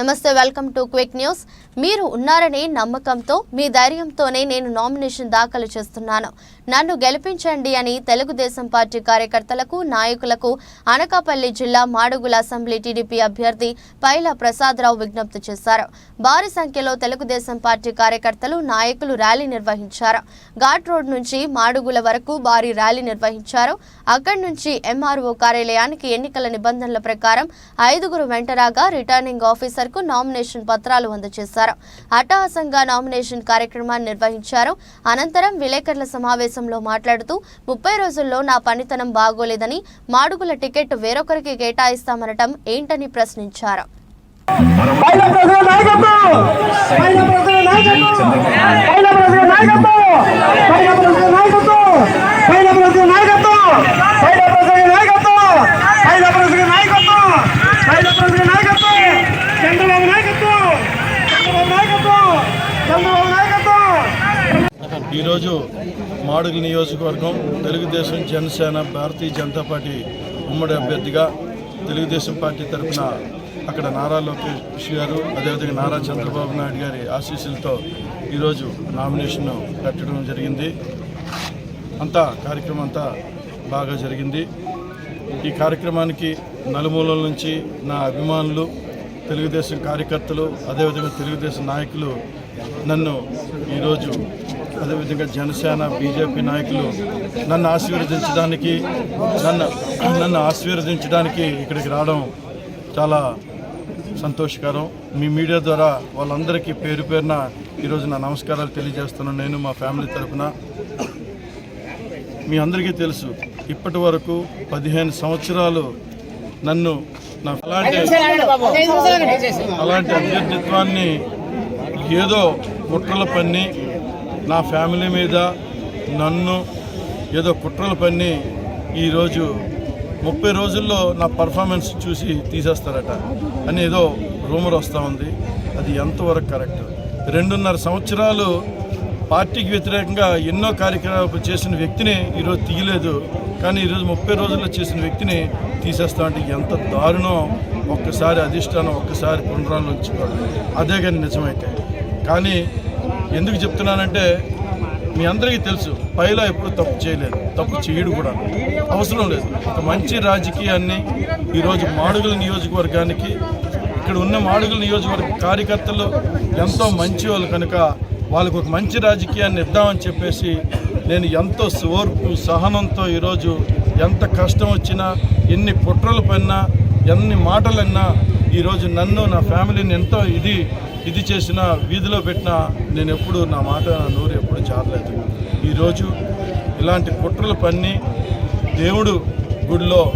నమస్తే welcome to quick news. మీరు ఉన్నారనే నమ్మకంతో మీ ధైర్యంతోనే నేను నామినేషన్ దాఖలు చేస్తున్నాను. నన్ను గెలిపించండి అని తెలుగుదేశం పార్టీ కార్యకర్తలకు నాయకులకు అనకాపల్లి జిల్లా మాడుగుల అసెంబ్లీ టీడీపీ అభ్యర్థి పైల ప్రసాదరావు విజ్ఞప్తి చేశారు. భారీ సంఖ్యలో తెలుగుదేశం పార్టీ కార్యకర్తలు నాయకులు ర్యాలీ నిర్వహించారు. ఘాట్ రోడ్ నుంచి మాడుగుల వరకు భారీ ర్యాలీ నిర్వహించారు. అక్కడి నుంచి ఎంఆర్ఓ కార్యాలయానికి ఎన్నికల నిబంధనల ప్రకారం ఐదుగురు వెంటరాగా రిటర్నింగ్ ఆఫీసర్ ఆఫీసర్కు నామినేషన్ పత్రాలు అందజేశారు. అట్టహాసంగా నామినేషన్ కార్యక్రమాన్ని నిర్వహించారు. అనంతరం విలేకరుల సమావేశంలో మాట్లాడుతూ ముప్పై రోజుల్లో నా పనితనం బాగోలేదని మాడుగుల టికెట్ వేరొకరికి కేటాయిస్తామనటం ఏంటని ప్రశ్నించారు. పైన ప్రజల నాయకత్వం పైన ప్రజల నాయకత్వం పైన ప్రజల నాయకత్వం పైన ప్రజల నాయకత్వం పైన ప్రజల నాయకత్వం పైన ప్రజల నాయకత్వం పైన ప్రజల నాయకత్వం పైన ప్రజల నాయకత్వం చంద్రబాబు నాయకత్వం చంద్రబాబు నాయకత్వం చంద్రబాబు నాయకత్వం ఈరోజు మాడుగుల నియోజకవర్గం తెలుగుదేశం జనసేన భారతీయ జనతా పార్టీ ఉమ్మడి అభ్యర్థిగా తెలుగుదేశం పార్టీ తరఫున అక్కడ నారా లోకేష్ గారు అదేవిధంగా నారా చంద్రబాబు నాయుడు గారి ఆశీస్సులతో ఈరోజు నామినేషన్ పెట్టడం జరిగింది. అంతా కార్యక్రమం అంతా బాగా జరిగింది. ఈ కార్యక్రమానికి నలుమూలల నుంచి నా అభిమానులు తెలుగుదేశం కార్యకర్తలు అదేవిధంగా తెలుగుదేశం నాయకులు నన్ను ఈరోజు అదేవిధంగా జనసేన బీజేపీ నాయకులు నన్ను ఆశీర్వదించడానికి నన్ను నన్ను ఆశీర్వదించడానికి ఇక్కడికి రావడం చాలా సంతోషకరం. మీ మీడియా ద్వారా వాళ్ళందరికీ పేరు పేరున ఈరోజు నా నమస్కారాలు తెలియజేస్తున్నాను. నేను మా ఫ్యామిలీ తరఫున మీ అందరికీ తెలుసు ఇప్పటి వరకు పదిహేను సంవత్సరాలు నన్ను నా అలాంటి అలాంటి అభ్యర్థిత్వాన్ని ఏదో కుట్రలు పన్ని నా ఫ్యామిలీ మీద నన్ను ఏదో కుట్రలు పన్ని ఈరోజు ముప్పై రోజుల్లో నా పర్ఫార్మెన్స్ చూసి తీసేస్తారట అని ఏదో రూమర్ వస్తూ ఉంది. అది ఎంతవరకు కరెక్ట్? రెండున్నర సంవత్సరాలు పార్టీకి వ్యతిరేకంగా ఎన్నో కార్యక్రమాలు చేసిన వ్యక్తిని ఈరోజు తీయలేదు. కానీ ఈరోజు ముప్పై రోజుల్లో చేసిన వ్యక్తిని తీసేస్తామంటే ఎంత దారుణం. ఒక్కసారి అధిష్టానం ఒక్కసారి పునరాలోచించుకోవాలి. అదే కానీ నిజమైతే. కానీ ఎందుకు చెప్తున్నానంటే మీ అందరికీ తెలుసు పైలా ఎప్పుడు తప్పు చేయలేదు. తప్పు చేయడు కూడా. అవసరం లేదు. ఒక మంచి రాజకీయాన్ని ఈరోజు మాడుగుల నియోజకవర్గానికి ఇక్కడ ఉన్న మాడుగుల నియోజకవర్గ కార్యకర్తలు ఎంతో మంచి వాళ్ళు కనుక వాళ్ళకు ఒక మంచి రాజకీయాన్ని ఇద్దామని చెప్పేసి నేను ఎంతో ఓర్పు సహనంతో ఈరోజు ఎంత కష్టం వచ్చినా ఎన్ని కుట్రలు పడినా ఎన్ని మాటలన్నా ఈరోజు నన్ను నా ఫ్యామిలీని ఎంతో ఇది ఇది చేసిన వీధిలో పెట్టినా నేను ఎప్పుడు నా మాట నా నోరు ఎప్పుడు జారలేదు. ఈరోజు ఇలాంటి కుట్రలు పన్ని దేవుడు గుడిలో